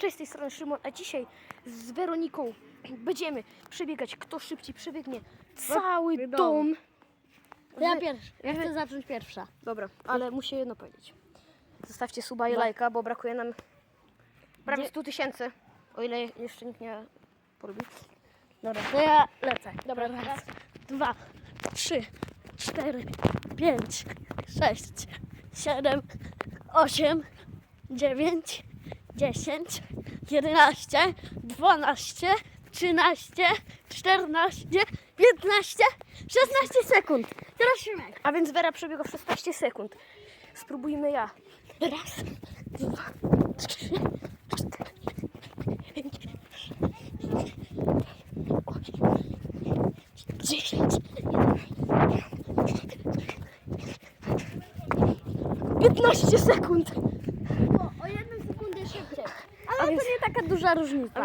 Cześć, z tej strony Szymon, a dzisiaj z Weroniką będziemy przebiegać, kto szybciej przebiegnie cały dom. dom. Ja pierwsza. Ja chcę zacząć pierwsza. Dobra, ale muszę jedno powiedzieć. Zostawcie suba i lajka, bo brakuje nam prawie Dzie- 100 tysięcy, o ile jeszcze nikt nie polubi. Dobra, to ja lecę. Dobra, Raz, dwa, trzy, cztery, pięć, sześć, siedem, osiem, dziewięć, dziesięć, jedenaście, dwanaście, trzynaście, czternaście, piętnaście, szesnaście sekund. Teraz Szymek. A więc Wera przebiegła w 16 sekund. Spróbujmy ja. Raz, dwa, trzy, cztery, dziesięć, 15 sekund! O, o jedną sekundę szybciej. A Ale więc- to nie taka duża różnica.